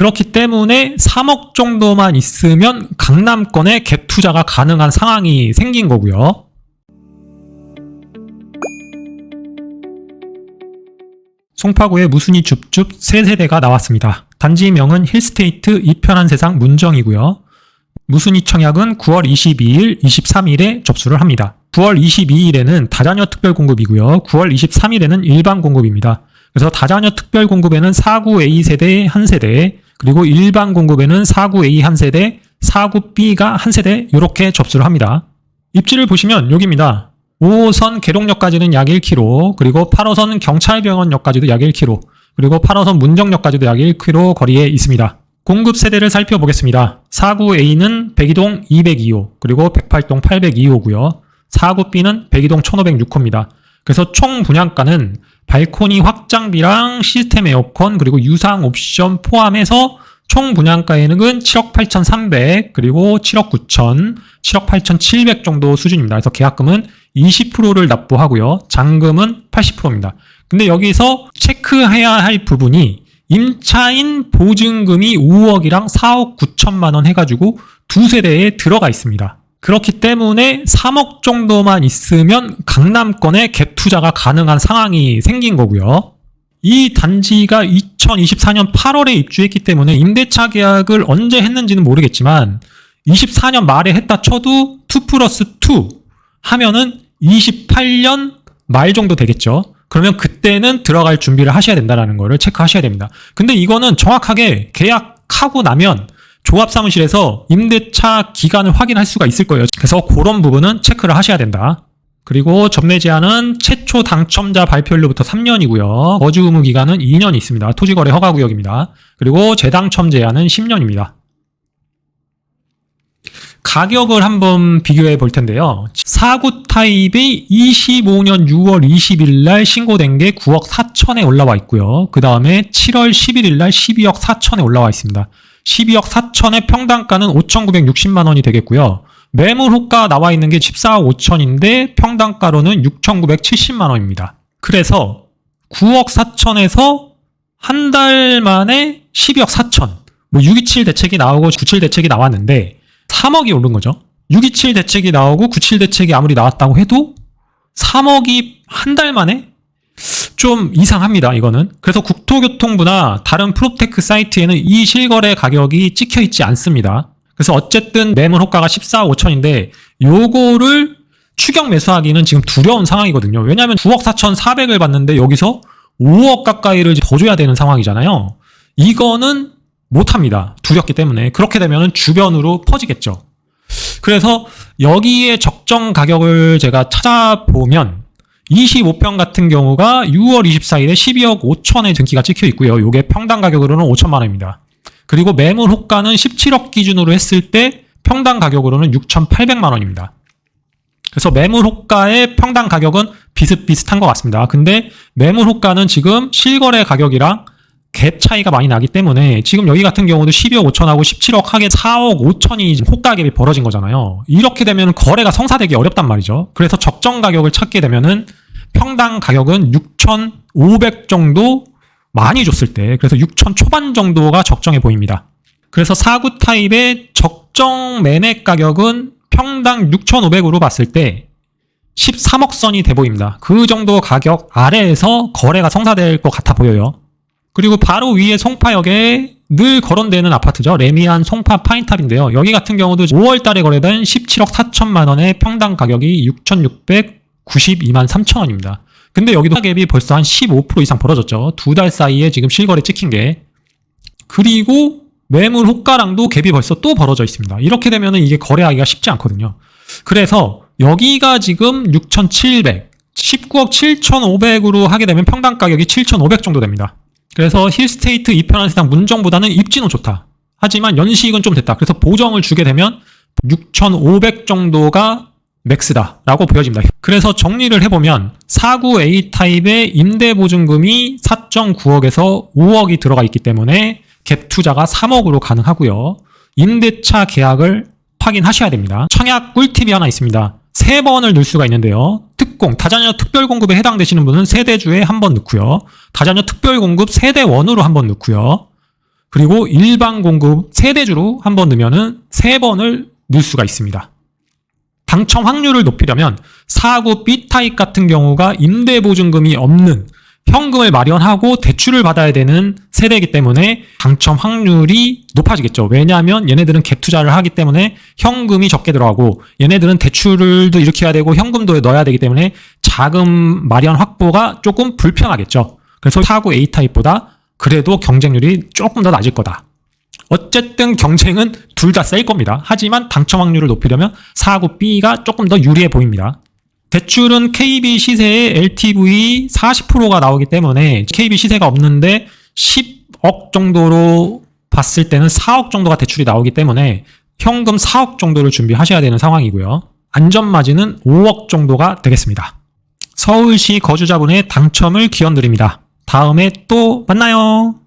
그렇기 때문에 3억 정도만 있으면 강남권에 갭 투자가 가능한 상황이 생긴 거고요. 송파구의 무순이 줍줍 세 세대가 나왔습니다. 단지명은 힐스테이트 이편한 세상 문정이고요. 무순이 청약은 9월 22일, 23일에 접수를 합니다. 9월 22일에는 다자녀 특별 공급이고요. 9월 23일에는 일반 공급입니다. 그래서 다자녀 특별 공급에는 49A 세대 한 세대, 그리고 일반 공급에는 49A 한 세대, 49B가 한 세대 이렇게 접수를 합니다. 입지를 보시면 여기입니다. 5호선 계룡역까지는 약 1km, 그리고 8호선 경찰병원역까지도 약 1km, 그리고 8호선 문정역까지도 약 1km 거리에 있습니다. 공급 세대를 살펴보겠습니다. 49A는 102동 202호, 그리고 108동 802호고요. 49B는 102동 1506호입니다. 그래서 총 분양가는 발코니 확장비랑 시스템 에어컨 그리고 유상 옵션 포함해서 총 분양가에는 7억 8,300 그리고 7억 9천, 7억 8,700 정도 수준입니다. 그래서 계약금은 20%를 납부하고요. 잔금은 80%입니다. 근데 여기서 체크해야 할 부분이 임차인 보증금이 5억이랑 4억 9천만 원 해가지고 두 세대에 들어가 있습니다. 그렇기 때문에 3억 정도만 있으면 강남권에 갭 투자가 가능한 상황이 생긴 거고요. 이 단지가 2024년 8월에 입주했기 때문에 임대차 계약을 언제 했는지는 모르겠지만 24년 말에 했다 쳐도 2 플러스 2 하면은 28년 말 정도 되겠죠. 그러면 그때는 들어갈 준비를 하셔야 된다는 거를 체크하셔야 됩니다. 근데 이거는 정확하게 계약하고 나면 조합 사무실에서 임대차 기간을 확인할 수가 있을 거예요. 그래서 그런 부분은 체크를 하셔야 된다. 그리고 전매 제한은 최초 당첨자 발표일로부터 3년이고요. 거주 의무 기간은 2년 있습니다. 토지거래 허가 구역입니다. 그리고 재당첨 제한은 10년입니다. 가격을 한번 비교해 볼 텐데요. 4구 타입이 25년 6월 20일 날 신고된 게 9억 4천에 올라와 있고요. 그 다음에 7월 11일 날 12억 4천에 올라와 있습니다. 12억 4천의 평당가는 5,960만 원이 되겠고요. 매물 호가 나와 있는 게 14억 5천인데 평당가로는 6,970만 원입니다. 그래서 9억 4천에서 한 달 만에 12억 4천. 뭐 627 대책이 나오고 97 대책이 나왔는데 3억이 오른 거죠. 627 대책이 나오고 97 대책이 아무리 나왔다고 해도 3억이 한 달 만에 좀 이상합니다, 이거는. 그래서 국토교통부나 다른 프로테크 사이트에는 이 실거래 가격이 찍혀 있지 않습니다. 그래서 어쨌든 매물 호가가 14억 5천인데 요거를 추격 매수하기는 지금 두려운 상황이거든요. 왜냐하면 9억 4천 4백을 받는데 여기서 5억 가까이를 더 줘야 되는 상황이잖아요. 이거는 못합니다. 두렵기 때문에. 그렇게 되면 주변으로 퍼지겠죠. 그래서 여기에 적정 가격을 제가 찾아보면 25평 같은 경우가 6월 24일에 12억 5천의 등기가 찍혀 있고요. 이게 평당 가격으로는 5천만 원입니다. 그리고 매물 호가는 17억 기준으로 했을 때 평당 가격으로는 6,800만 원입니다. 그래서 매물 호가의 평당 가격은 비슷비슷한 것 같습니다. 근데 매물 호가는 지금 실거래 가격이랑 갭 차이가 많이 나기 때문에 지금 여기 같은 경우도 12억 5천하고 17억 하게 4억 5천이 호가 갭이 벌어진 거잖아요. 이렇게 되면 거래가 성사되기 어렵단 말이죠. 그래서 적정 가격을 찾게 되면은 평당 가격은 6,500 정도 많이 줬을 때 그래서 6천 초반 정도가 적정해 보입니다. 그래서 4구 타입의 적정 매매 가격은 평당 6,500으로 봤을 때 13억 선이 돼 보입니다. 그 정도 가격 아래에서 거래가 성사될 것 같아 보여요. 그리고 바로 위에 송파역에 늘 거론되는 아파트죠. 레미안 송파 파인탑인데요. 여기 같은 경우도 5월 달에 거래된 17억 4천만 원의 평당 가격이 6,692만 3천 원입니다. 근데 여기도 갭이 벌써 한 15% 이상 벌어졌죠. 두 달 사이에 지금 실거래 찍힌 게. 그리고 매물 호가랑도 갭이 벌써 또 벌어져 있습니다. 이렇게 되면 이게 거래하기가 쉽지 않거든요. 그래서 여기가 지금 6,700, 19억 7,500으로 하게 되면 평당 가격이 7,500 정도 됩니다. 그래서 힐스테이트 이편한 세상 문정보다는 입지는 좋다. 하지만 연식은 좀 됐다. 그래서 보정을 주게 되면 6,500 정도가 맥스다라고 보여집니다. 그래서 정리를 해보면 49A 타입의 임대보증금이 4.9억에서 5억이 들어가 있기 때문에 갭 투자가 3억으로 가능하고요. 임대차 계약을 확인하셔야 됩니다. 청약 꿀팁이 하나 있습니다. 세 번을 넣을 수가 있는데요. 특공, 다자녀 특별 공급에 해당되시는 분은 세대주에 한 번 넣고요. 다자녀 특별 공급 세대원으로 한 번 넣고요. 그리고 일반 공급 세대주로 한 번 넣으면은 세 번을 넣을 수가 있습니다. 당첨 확률을 높이려면 4구 B타입 같은 경우가 임대 보증금이 없는 현금을 마련하고 대출을 받아야 되는 세대이기 때문에 당첨 확률이 높아지겠죠. 왜냐하면 얘네들은 갭 투자를 하기 때문에 현금이 적게 들어가고 얘네들은 대출을도 일으켜야 되고 현금도 넣어야 되기 때문에 자금 마련 확보가 조금 불편하겠죠. 그래서 4구 A타입보다 그래도 경쟁률이 조금 더 낮을 거다. 어쨌든 경쟁은 둘 다 셀 겁니다. 하지만 당첨 확률을 높이려면 4구 B가 조금 더 유리해 보입니다. 대출은 KB 시세의 LTV 40%가 나오기 때문에 KB 시세가 없는데 10억 정도로 봤을 때는 4억 정도가 대출이 나오기 때문에 현금 4억 정도를 준비하셔야 되는 상황이고요. 안전마진은 5억 정도가 되겠습니다. 서울시 거주자분의 당첨을 기원드립니다. 다음에 또 만나요.